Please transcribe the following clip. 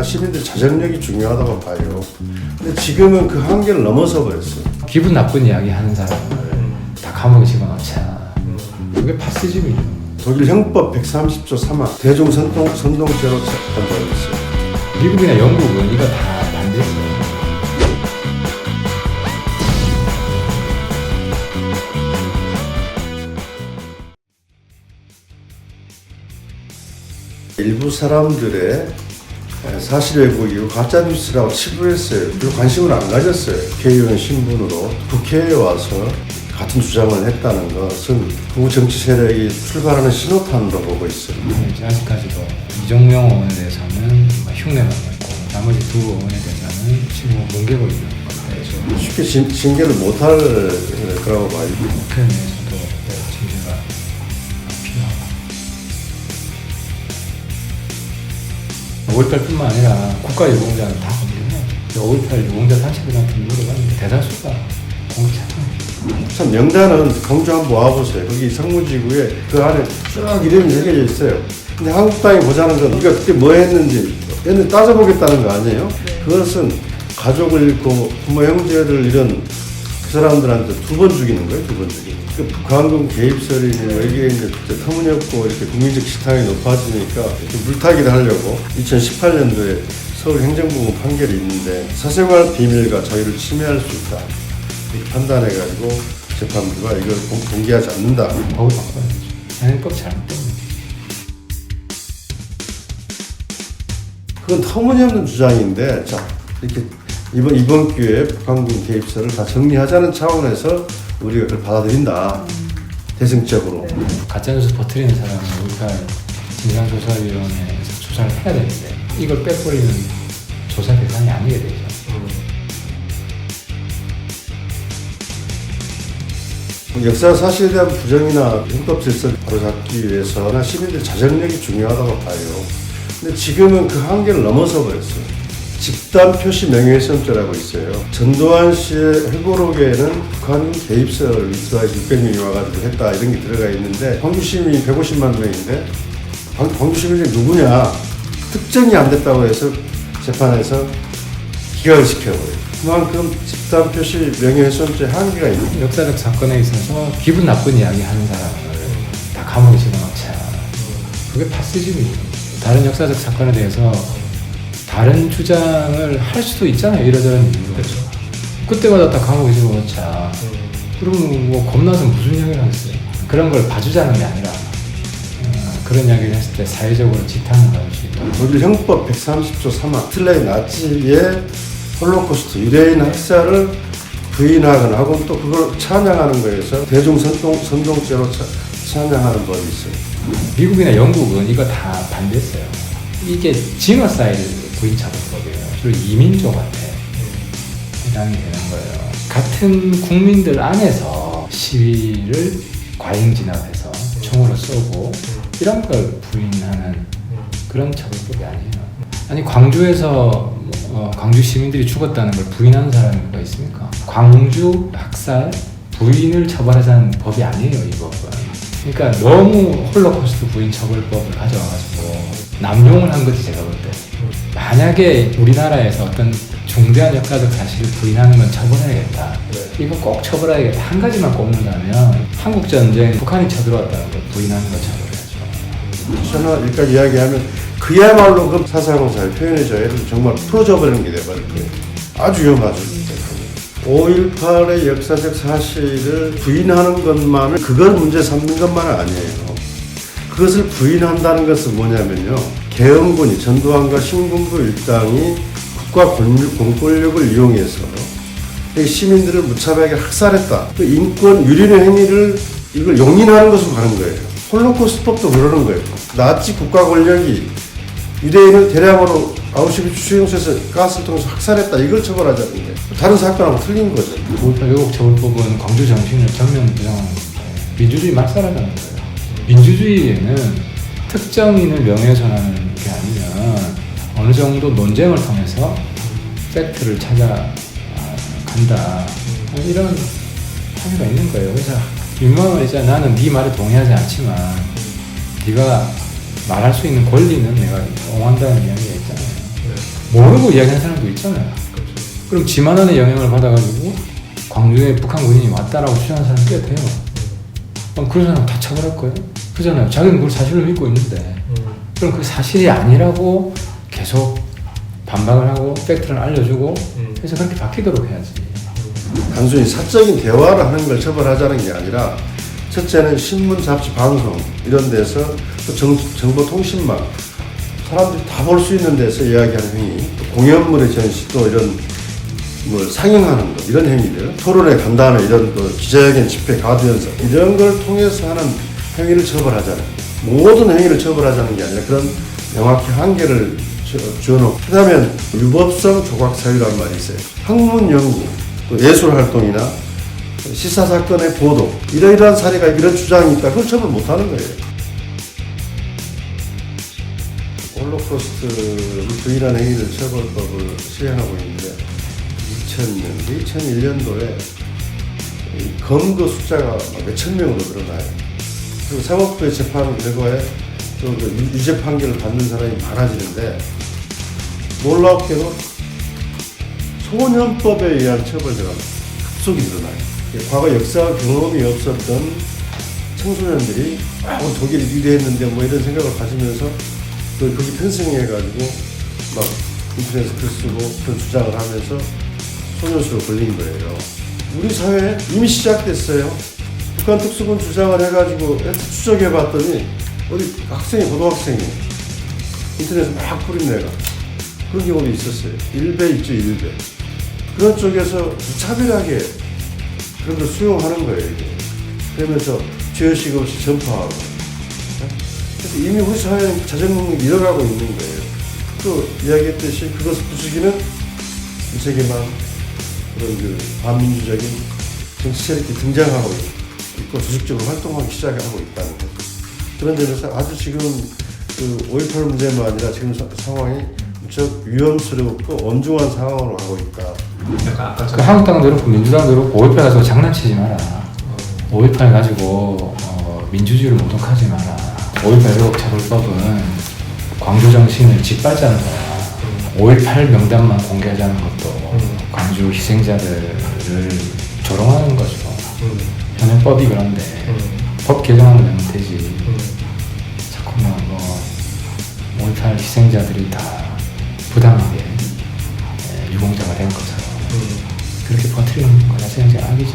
나 시민들 자정력이 중요하다고 봐요. 근데 지금은 그 한계를 넘어서 버렸어요. 기분 나쁜 이야기 하는 사람을 다 감옥에 집어넣자. 그게 파시즘이죠. 독일 형법 130조 3화 대중 선동 선동죄로 판정을 했어요. 미국이나 영국은 이거 다 반대했어요. 일부 사람들의 사실 왜곡이고 가짜 뉴스라고 치부했어요. 그리고 관심을 안 가졌어요. 국회의원 신분으로 국회에 와서 같은 주장을 했다는 것은 구 정치 세력이 출발하는 신호탄으로 보고 있어요. 이제 아직까지도 이정명 의원에 대해서는 뭐 흉내만 내고 나머지 두 의원에 대해서는 지금 뭉개고 있는 것 같아요. 쉽게 징, 징계를 못할 거라고 봐요. 국회 내 5.18 뿐만 아니라 국가 유공자는 다 공개해야 돼. 5.18 유공자 단체들한테 물어봤는데 대다수가 공개하잖아요. 참 명단은 강조 한번 와보세요. 거기 상무지구에 그 안에 쭉 이름이 새겨져 있어요. 근데 한국당이 보자는 건 우리가 그때 뭐 했는지 얘는 따져보겠다는 거 아니에요? 그것은 가족을 잃고 부모 형제를 잃은 그 사람들한테 두 번 죽이는 거예요. 두 번 죽이는 거예요. 그 북한군 개입설이 이제 그때 터무니없고 이렇게 국민적 시탄이 높아지니까 이렇게 물타기를 하려고 2018년도에 서울 행정부문 판결이 있는데 사생활 비밀과 자유를 침해할 수 있다. 이렇게 판단해가지고 재판부가 이걸 공- 공개하지 않는다. 법을 바꿔야죠. 현행법 잘못됩니다. 그건 터무니없는 주장인데 자 이렇게 이번 이번 기회에 북한군 개입설을 다 정리하자는 차원에서 우리가 그걸 받아들인다. 대승적으로. 가짜뉴스 버티는 사람은 우리가 진상조사위원회에서 조사를 해야 되는데 이걸 빼버리는 조사 대상이 아니게 되죠. 역사 사실에 대한 부정이나 헌법 질서를 바로잡기 위해서나 시민들 자정력이 중요하다고 봐요. 근데 지금은 그 한계를 넘어서 버렸어요. 집단 표시 명예훼손죄라고 있어요. 전두환 씨의 회고록에는 북한 개입설 이스라엘 600명이 와가지고 했다 이런 게 들어가 있는데 광주 시민이 150만 명인데 광- 광주 시민이 누구냐 특정이 안 됐다고 해서 재판에서 기각을 시켜버려요. 그만큼 집단 표시 명예훼손죄 한계가 있는. 역사적 사건에 있어서 기분 나쁜 이야기 하는 사람을 다 감옥에 집어넣자. 그게 파시즘이죠. 다른 역사적 사건에 대해서 다른 주장을 할 수도 있잖아요. 이러저런 이유로. 그때마다 다 감옥에 집어넣자. 그러면 뭐 겁나서 무슨 이야기를 하겠어요. 그런 걸 봐주자는 게 아니라 어, 그런 이야기를 했을 때 사회적으로 지탄을 받을 수 있다. 독일 형법 130조 3화 히틀러의 나치의 홀로코스트 유대인 학살을 부인하거나 하고 또 그걸 찬양하는 거에 서 대중 선동, 선동죄로 차- 찬양하는 법이 있어요. 미국이나 영국은 이거 다 반대했어요. 이게 지너사이드 부인차별법이에요. 주로 이민족한테 해당이 되는 거예요. 같은 국민들 안에서 시위를 과잉 진압해서 총으로 쏘고 이런 걸 부인하는 그런 처벌법이 아니에요. 아니 광주에서 어, 광주 시민들이 죽었다는 걸 부인하는 사람이 누가 있습니까? 광주 학살 부인을 처벌하자는 법이 아니에요 이 법은. 그러니까 너무 홀로코스트 부인 처벌법을 가져와가지고 남용을 한 거지 제가 볼 때. 만약에 우리나라에서 어떤 중대한 역사적 사실을 부인하는 건 처벌해야겠다. 이거 꼭 처벌해야겠다. 한 가지만 꼽는다면 한국 전쟁 북한이 쳐들어왔다는 걸 부인하는 걸 처벌해야죠. 저는 여기까지 이야기하면 그야말로 그잘 표현해줘야 해도 정말 풀어져 버리는 게 돼버릴 거예요. 아주 위험하죠. 5.18의 역사적 사실을 부인하는 것만을 그걸 문제 삼는 것만은 아니에요. 그것을 부인한다는 것은 뭐냐면요. 계엄군이 전두환과 신군부 일당이 국가 권력- 공권력을 이용해서 이 시민들을 무차별하게 학살했다. 그 인권 유린의 행위를 이걸 용인하는 것으로 가는 거예요. 홀로코스트법도 그러는 거예요. 나치 국가 권력이 유대인을 대량으로 아우슈비츠 수용소에서 가스를 통해서 학살했다. 이걸 처벌하자는 거예요. 다른 사건하고 틀린 거죠. 5.18 외국 처벌법은 광주 정신을 전면 부정하는. 민주주의 막살하자는 거예요. 민주주의에는 특정인을 명예훼손하는 게 아니면 어느 정도 논쟁을 통해서 팩트를 찾아 아, 간다. 이런 합의가 있는 거예요. 그래서 유명한 이제 나는 네 말에 동의하지 않지만 네가 말할 수 있는 권리는 내가 옹호한다는 이야기가 있잖아요. 모르고 이야기하는 사람도 있잖아요. 그럼 지만원의 영향을 받아가지고 광주에 북한 군인이 왔다라고 주장하는 사람 꽤 돼요. 그럼 그런 사람 다 처벌할 거예요? 그잖아요. 자기는 그걸 사실로 믿고 있는데 그럼 그 사실이 아니라고 계속 반박을 하고 팩트를 알려주고 해서 그렇게 바뀌도록 해야지. 단순히 사적인 대화를 하는 걸 처벌하자는 게 아니라 첫째는 신문, 잡지, 방송 이런 데서 또 정, 정보통신망 사람들이 다 볼 수 있는 데서 이야기하는 행위 또 공연물의 전시 또 이런 뭐 상영하는 거 이런 행위들 토론회 간다는 이런 또 기자회견 집회 가두 연설 이런 걸 통해서 하는 행위를 처벌하자는 모든 행위를 처벌하자는 게 아니라 그런 명확히 한계를 주- 주어놓고 그다음에 유법성 조각 사유란 말이 있어요 학문 연구 또 예술 활동이나 시사 사건의 보도 이러이러한 사례가 이런 주장이 있다 그걸 처벌 못하는 거예요. 홀로코스트를 부인한 행위를 처벌법을 시행하고 있는데 2000년, 2001년도에 검거 숫자가 몇천 명으로 늘어나요. 그리고 사법부의 재판 결과에 또그 유- 유죄 판결을 받는 사람이 많아지는데 놀랍게도 소년법에 의한 처벌제가 급속히 늘어나요. 과거 역사 경험이 없었던 청소년들이 아, 뭐 독일이 유리했는데 뭐 이런 생각을 가지면서 그 거기 편승해가지고 막 인터넷에 글 쓰고 그런 주장을 하면서 소년수로 걸린 거예요. 우리 사회에 이미 시작됐어요. 북한 특수군 주장을 해가지고 추적해봤더니 어디 학생이 고등학생이 인터넷에 막 뿌린 애가 그런 경우도 있었어요. 일배 있죠, 일배. 그런 쪽에서 차별하게 그런 걸 수용하는 거예요, 이게. 그러면서 죄의식 없이 전파하고. 그래서 이미 우리 사회는 자정 능력이 잃어가고 있는 거예요. 또 이야기했듯이 그것을 부수기는 무책임한 그런 그 반민주적인 정치 세력이 등장하고 있 고 조직적으로 활동하기 시작하고 있다는 거죠. 그런 점에서 아주 지금 그5.18 문제만 아니라 지금 사- 상황이 무척 위험스럽고 엄중한 상황으로 가고 있다. 아까 그 한국당도 그렇고 민주당도 그렇고 5.18 가지고 장난치지 마라. 5.18 가지고 어, 민주주의를 모독하지 마라. 5.18 왜곡 처벌법은 광주 정신을 짓밟자는 거야. 5.18 명단만 공개하자는 것도 음. 광주 희생자들을 조롱하는 거죠. 음, 현행법이 그런데 음, 법 개정하면 되면 되지. 음. 자꾸만 뭐5.18 희생자들이 다 부당하게 예, 유공자가 된 것처럼 음. 그렇게 퍼뜨리는 거라 생각이 악이죠.